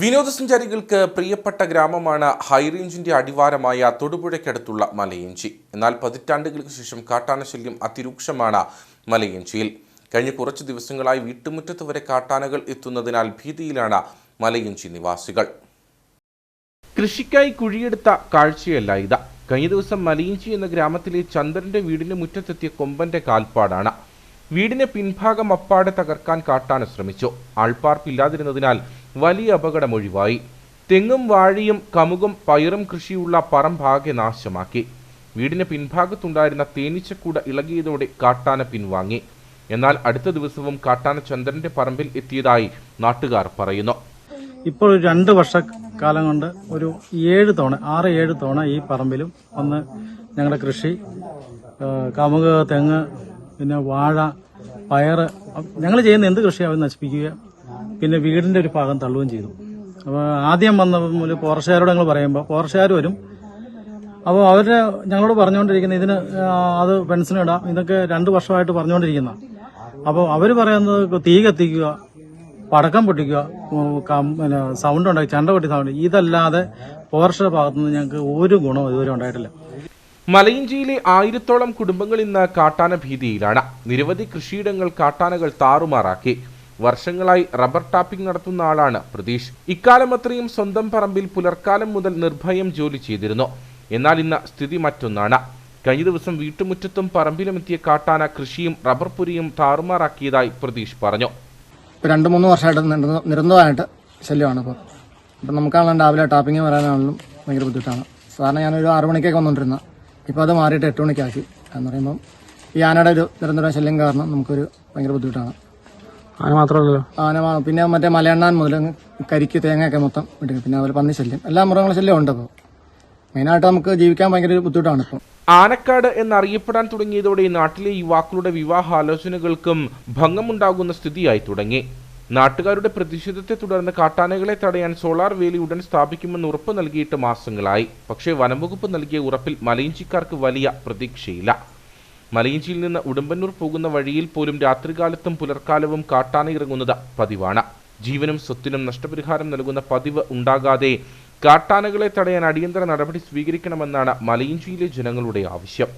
വിനോദസഞ്ചാരികൾക്ക് പ്രിയപ്പെട്ട ഗ്രാമമാണ് ഹൈറേഞ്ചിന്റെ അടിവാരമായ തൊടുപുഴയ്ക്കടുത്തുള്ള മലയഞ്ചി. എന്നാൽ പതിറ്റാണ്ടുകൾക്ക് ശേഷം കാട്ടാനശല്യം അതിരൂക്ഷമാണ് മലയഞ്ചിയിൽ. കഴിഞ്ഞ കുറച്ച് ദിവസങ്ങളായി വീട്ടുമുറ്റത്ത് വരെ കാട്ടാനകൾ എത്തുന്നതിനാൽ ഭീതിയിലാണ് മലയഞ്ചി നിവാസികൾ. കൃഷിക്കായി കുഴിയെടുത്ത കാഴ്ചയല്ല ഇത്. കഴിഞ്ഞ ദിവസം മലയിഞ്ചി എന്ന ഗ്രാമത്തിലെ ചന്ദ്രന്റെ വീടിന് മുറ്റത്തെത്തിയ കൊമ്പന്റെ കാൽപ്പാടാണ്. വീടിന്റെ പിൻഭാഗം അപ്പാടെ തകർക്കാൻ കാട്ടാന ശ്രമിച്ചു. ആൾപ്പാർപ്പില്ലാതിരുന്നതിനാൽ വലിയ അപകടം ഒഴിവായി. തെങ്ങും വാഴയും കമുകും പയറും കൃഷിയുള്ള പറമ്പാകെ നാശമാക്കി. വീടിന്റെ പിൻഭാഗത്തുണ്ടായിരുന്ന തേനീച്ചക്കൂട ഇളകിയതോടെ കാട്ടാന പിൻവാങ്ങി. എന്നാൽ അടുത്ത ദിവസവും കാട്ടാന ചന്ദ്രന്റെ പറമ്പിൽ എത്തിയതായി നാട്ടുകാർ പറയുന്നു. ഇപ്പോൾ രണ്ട് വർഷക്കാലം കൊണ്ട് ഒരു ഏഴ് തവണ ആറ് ഏഴ് തവണ ഈ പറമ്പിലും വന്ന് ഞങ്ങളുടെ കൃഷി കമുക് തെങ്ങ് പിന്നെ വാഴ പയറ് ഞങ്ങൾ ചെയ്യുന്ന എന്ത് കൃഷിയും അവർ നശിപ്പിക്കുക. പിന്നെ വീടിന്റെ ഒരു ഭാഗം തള്ളുകയും ചെയ്തു. അപ്പോൾ ആദ്യം വന്ന ഒരു പോർഷകാരോട് ഞങ്ങൾ പറയുമ്പോൾ പോർഷകാർ വരും. അപ്പോൾ അവർ ഞങ്ങളോട് പറഞ്ഞുകൊണ്ടിരിക്കുന്ന ഇതിന് അത് പെൻഷനിടാം ഇതൊക്കെ രണ്ട് വർഷമായിട്ട് പറഞ്ഞുകൊണ്ടിരിക്കുന്ന. അപ്പോൾ അവർ പറയുന്നത് തീ കത്തിക്കുക പടക്കം പൊട്ടിക്കുക പിന്നെ സൗണ്ട് ഉണ്ടാക്കി ചണ്ട പൊട്ടി സൗണ്ട് ഇതല്ലാതെ പോർഷ ഭാഗത്തുനിന്ന് ഞങ്ങൾക്ക് ഒരു ഗുണവും ഇതുവരെ ഉണ്ടായിട്ടില്ല. മലയിഞ്ചിയിലെ ആയിരത്തോളം കുടുംബങ്ങൾ ഇന്ന് കാട്ടാന ഭീതിയിലാണ്. നിരവധി കൃഷിയിടങ്ങൾ കാട്ടാനകൾ താറുമാറാക്കി. വർഷങ്ങളായി റബ്ബർ ടാപ്പിംഗ് നടത്തുന്ന ആളാണ് പ്രതീഷ്. ഇക്കാലം അത്രയും സ്വന്തം പറമ്പിൽ പുലർക്കാലം മുതൽ നിർഭയം ജോലി ചെയ്തിരുന്നു. എന്നാൽ ഇന്ന് സ്ഥിതി മറ്റൊന്നാണ്. കഴിഞ്ഞ ദിവസം വീട്ടുമുറ്റത്തും പറമ്പിലും എത്തിയ കാട്ടാന കൃഷിയും റബ്ബർ പുരിയും താറുമാറാക്കിയതായി പ്രതീഷ് പറഞ്ഞു. രണ്ടു മൂന്ന് വർഷമായിട്ട് നിരന്തര- നിരന്തരമായിട്ട് ശല്യമാണ് ഇപ്പോൾ ഇപ്പം നമുക്കാണെങ്കിലും രാവിലെ ടാപ്പിംഗ് വരാനാണെങ്കിലും ഭയങ്കര ബുദ്ധിമുട്ടാണ്. സാധാരണ ഞാനൊരു ആറു മണിക്കൊക്കെ വന്നുകൊണ്ടിരുന്ന ഇപ്പോൾ അത് മാറിയിട്ട് എട്ട് മണിക്കാക്കി എന്ന് പറയുമ്പം ഈ ആനയുടെ ഒരു നിരന്തര ശല്യം കാരണം നമുക്കൊരു ഭയങ്കര ബുദ്ധിമുട്ടാണ്. ആന മാത്രമല്ലല്ലോ? ആന മാ- പിന്നെ മറ്റേ മലയണ്ണാൻ മുതൽ കരിക്ക് തേങ്ങയൊക്കെ മൊത്തം വിട്ടു പിന്നെ അതുപോലെ പന്നി ശല്യം. എല്ലാ മൃഗങ്ങളുടെ ശല്യം ഉണ്ട് അപ്പോൾ മെയിനായിട്ട് നമുക്ക് ജീവിക്കാൻ ഭയങ്കര ഒരു ബുദ്ധിമുട്ടാണ് ഇപ്പം. ആനക്കാട് എന്നറിയപ്പെടാൻ തുടങ്ങിയതോടെ നാട്ടിലെ യുവാക്കളുടെ വിവാഹാലോചനകൾക്കും ഭംഗമുണ്ടാകുന്ന സ്ഥിതിയായി തുടങ്ങി. നാട്ടുകാരുടെ പ്രതിഷേധത്തെ തുടർന്ന് കാട്ടാനകളെ തടയാൻ സോളാർ വേലി ഉടൻ സ്ഥാപിക്കുമെന്ന് ഉറപ്പ് നൽകിയിട്ട് മാസങ്ങളായി. പക്ഷേ വനംവകുപ്പ് നൽകിയ ഉറപ്പിൽ മലയിഞ്ചിക്കാർക്ക് വലിയ പ്രതീക്ഷയില്ല. മലയിഞ്ചിയിൽ നിന്ന് ഉടുമ്പന്നൂർ പോകുന്ന വഴിയിൽ പോലും രാത്രികാലത്തും പുലർക്കാലവും കാട്ടാന ഇറങ്ങുന്നത് പതിവാണ്. ജീവനും സ്വത്തിനും നഷ്ടപരിഹാരം നൽകുന്ന പതിവ് ഉണ്ടാകാതെ കാട്ടാനകളെ തടയാൻ അടിയന്തര നടപടി സ്വീകരിക്കണമെന്നാണ് മലയിഞ്ചിയിലെ ജനങ്ങളുടെ ആവശ്യം.